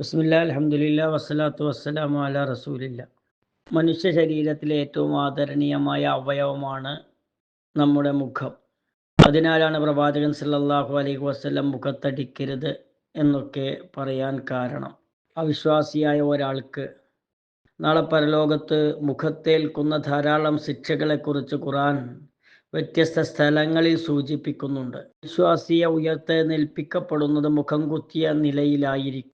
ബിസ്മില്ല അലഹമുല്ല വസ്സലാത്തു വസ്സലാമു അല റസൂലില്ല. മനുഷ്യ ശരീരത്തിലെ ഏറ്റവും ആദരണീയമായ അവയവമാണ് നമ്മുടെ മുഖം. അതിനാലാണ് പ്രവാചകൻ സല്ലാഹു അലൈഹി വസ്ലം മുഖത്തടിക്കരുത് എന്നൊക്കെ പറയാൻ കാരണം. അവിശ്വാസിയായ ഒരാൾക്ക് നാളെ പരലോകത്ത് മുഖത്തേൽക്കുന്ന ധാരാളം ശിക്ഷകളെക്കുറിച്ച് ഖുറാൻ വ്യത്യസ്ത സ്ഥലങ്ങളിൽ സൂചിപ്പിക്കുന്നുണ്ട്. വിശ്വാസിയെ ഉയർത്തെഴുന്നേൽപ്പിക്കപ്പെടുന്നത് മുഖം കുത്തിയ നിലയിലായിരിക്കും.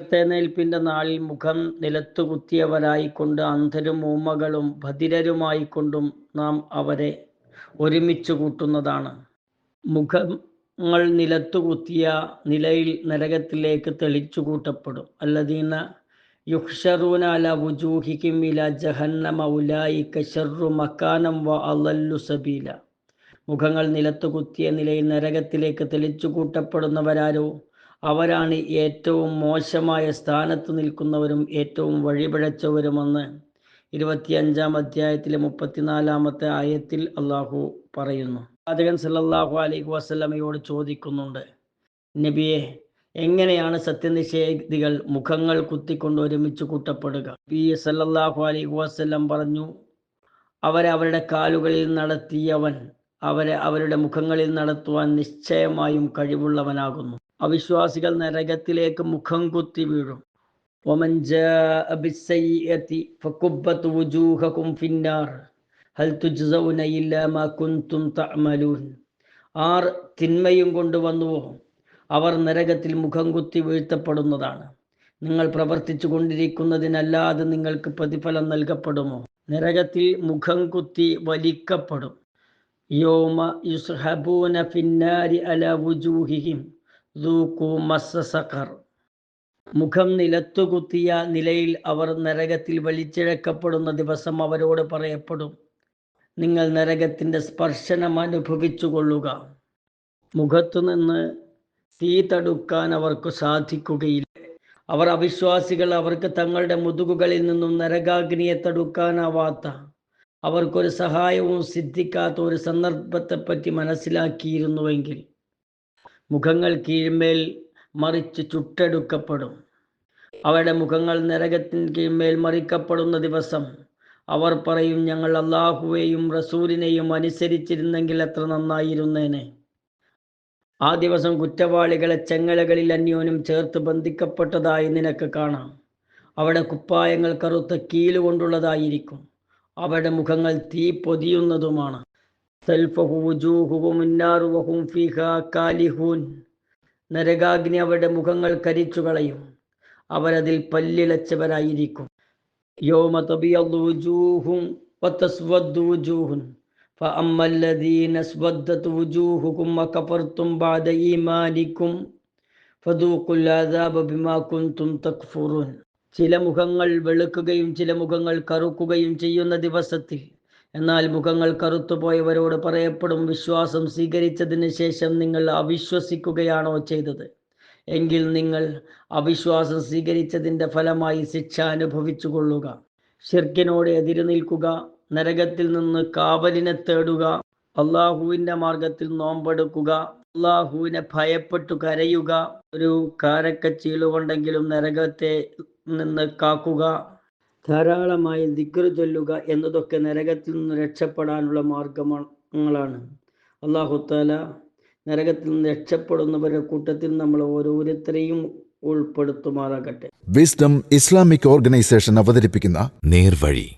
ഉയർത്തേനേൽപ്പിന്റെ നാളിൽ മുഖം നിലത്തു കുത്തിയവരായിക്കൊണ്ട് അന്ധരും ഊമകളും ഭദിരരുമായിക്കൊണ്ടും നാം അവരെ ഒരുമിച്ച് കൂട്ടുന്നതാണ്. മുഖങ്ങൾ നിലത്തു കുത്തിയ നിലയിൽ നരകത്തിലേക്ക് തെളിച്ചു കൂട്ടപ്പെടും അല്ലദീന യുഹ്ഷറൂന അല വുജൂഹിക്കും ഇല ജഹന്നമ ഉലായിക്ക شر വ അലല്ലു സബീല. മുഖങ്ങൾ നിലത്തു കുത്തിയ നിലയിൽ നരകത്തിലേക്ക് തെളിച്ചു കൂട്ടപ്പെടുന്നവരാരോ അവരാണ് ഏറ്റവും മോശമായ സ്ഥാനത്ത് നിൽക്കുന്നവരും ഏറ്റവും വഴിപിഴച്ചവരുമെന്ന് ഇരുപത്തിയഞ്ചാം അധ്യായത്തിലെ മുപ്പത്തിനാലാമത്തെ ആയത്തിൽ അള്ളാഹു പറയുന്നു. പ്രവാചകൻ സല്ലാഹു അലൈഹി വസ്ലമയോട് ചോദിക്കുന്നുണ്ട് നബിയെ എങ്ങനെയാണ് സത്യനിഷേധികൾ മുഖങ്ങൾ കുത്തിക്കൊണ്ട് ഒരുമിച്ച് കൂട്ടപ്പെടുക? പി എസ് അല്ലാഹു അലി വസ്ലം പറഞ്ഞു അവരെ അവരുടെ കാലുകളിൽ നടത്തിയവൻ അവരെ അവരുടെ മുഖങ്ങളിൽ നടത്തുവാൻ നിശ്ചയമായും കഴിവുള്ളവനാകുന്നു. അവിശ്വാസികൾ നരകത്തിലേക്ക് മുഖം കുത്തി വീഴും. ആർ തിന്മയും കൊണ്ടുവന്നുവോ? അവർ നരകത്തിൽ മുഖം കുത്തി വീഴ്ത്തപ്പെടുന്നതാണ്. നിങ്ങൾ പ്രവർത്തിച്ചു കൊണ്ടിരിക്കുന്നതിനല്ലാതെ നിങ്ങൾക്ക് പ്രതിഫലം നൽകപ്പെടുമോ? നരകത്തിൽ മുഖം കുത്തി വലിക്കപ്പെടും. യോമ യുസ്ഹബൂന ഫിന്നാരി അല വുജൂഹിഹിം സഖർ. മുഖം നിലത്തുകുത്തിയ നിലയിൽ അവർ നരകത്തിൽ വലിച്ചിഴക്കപ്പെടുന്ന ദിവസം അവരോട് പറയപ്പെടും. നിങ്ങൾ നരകത്തിന്റെ സ്പർശനം അനുഭവിച്ചു കൊള്ളുക മുഖത്തു നിന്ന് തീ തടുക്കാൻ അവർക്ക് സാധിക്കുകയില്ല. അവർ അവിശ്വാസികൾ അവർക്ക് തങ്ങളുടെ മുതുകുകളിൽ നിന്നും നരകാഗ്നിയെ തടുക്കാനാവാത്ത അവർക്കൊരു സഹായവും സിദ്ധിക്കാത്ത ഒരു സന്ദർഭത്തെപ്പറ്റി മനസ്സിലാക്കിയിരുന്നുവെങ്കിൽ മുഖങ്ങൾ കീഴ്മേൽ മറിച്ച് ചുട്ടെടുക്കപ്പെടും. അവരുടെ മുഖങ്ങൾ നരകത്തിന് കീഴ്മേൽ മറിക്കപ്പെടുന്ന ദിവസം അവർ പറയും ഞങ്ങൾ അള്ളാഹുവേയും റസൂലിനെയും അനുസരിച്ചിരുന്നെങ്കിൽ എത്ര നന്നായിരുന്നേനെ. ആ ദിവസം കുറ്റവാളികളെ ചെങ്ങലകളിൽ അന്യോന്യം ചേർത്ത് ബന്ധിക്കപ്പെട്ടതായി നിനക്ക് കാണാം. അവിടെ കുപ്പായങ്ങൾ കറുത്ത കീലുകൊണ്ടുള്ളതായിരിക്കും. അവരുടെ മുഖങ്ങൾ തീ പൊതിയുന്നതുമാണ്. നരകാഗ്നി അവരുടെ മുഖങ്ങൾ കരിച്ചു കളയും. അവരതിൽ പല്ലിളച്ചവരായിരിക്കും. യോമ فأما الذين اسودت وجوهكم وكفرتم بعد إيمانكم فذوقوا العذاب بما كنتم تكفرون ചില മുഖങ്ങൾ വെളുക്കുകയും ചില മുഖങ്ങൾ കറുക്കുകയും ചെയ്യുന്ന ദിവസത്തിൽ എന്നാൽ മുഖങ്ങൾ കറുത്തുപോയവരോട് പറയപ്പെടും വിശ്വാസം സ്വീകരിച്ചതിന് ശേഷം നിങ്ങൾ അവിശ്വസിക്കുകയാണോ ചെയ്തത് എങ്കിൽ നിങ്ങൾ അവിശ്വാസം സ്വീകരിച്ചതിൻ്റെ ഫലമായി ശിക്ഷ അനുഭവിച്ചു കൊള്ളുക ഷിർക്കിനോട് എതിര് നിൽക്കുക നരകത്തിൽ നിന്ന് കാവലിനെ തേടുക അള്ളാഹുവിന്റെ മാർഗത്തിൽ നോമ്പെടുക്കുക അള്ളാഹുവിനെ ഭയപ്പെട്ടു കരയുക ഒരു കാരക്കച്ചീലുകൊണ്ടെങ്കിലും നരകത്തെ നിന്ന് കാക്കുക ധാരാളമായി ദിക്റ് ചൊല്ലുക എന്നതൊക്കെ നരകത്തിൽ നിന്ന് രക്ഷപ്പെടാനുള്ള മാർഗങ്ങളാണ് അള്ളാഹുത്താല നരകത്തിൽ നിന്ന് രക്ഷപ്പെടുന്നവരുടെ കൂട്ടത്തിൽ നമ്മൾ ഓരോരുത്തരെയും ഉൾപ്പെടുത്തുമാറാകട്ടെ. വിസ്ഡം ഇസ്ലാമിക് ഓർഗനൈസേഷൻ അവതരിപ്പിക്കുന്ന നേർവഴി.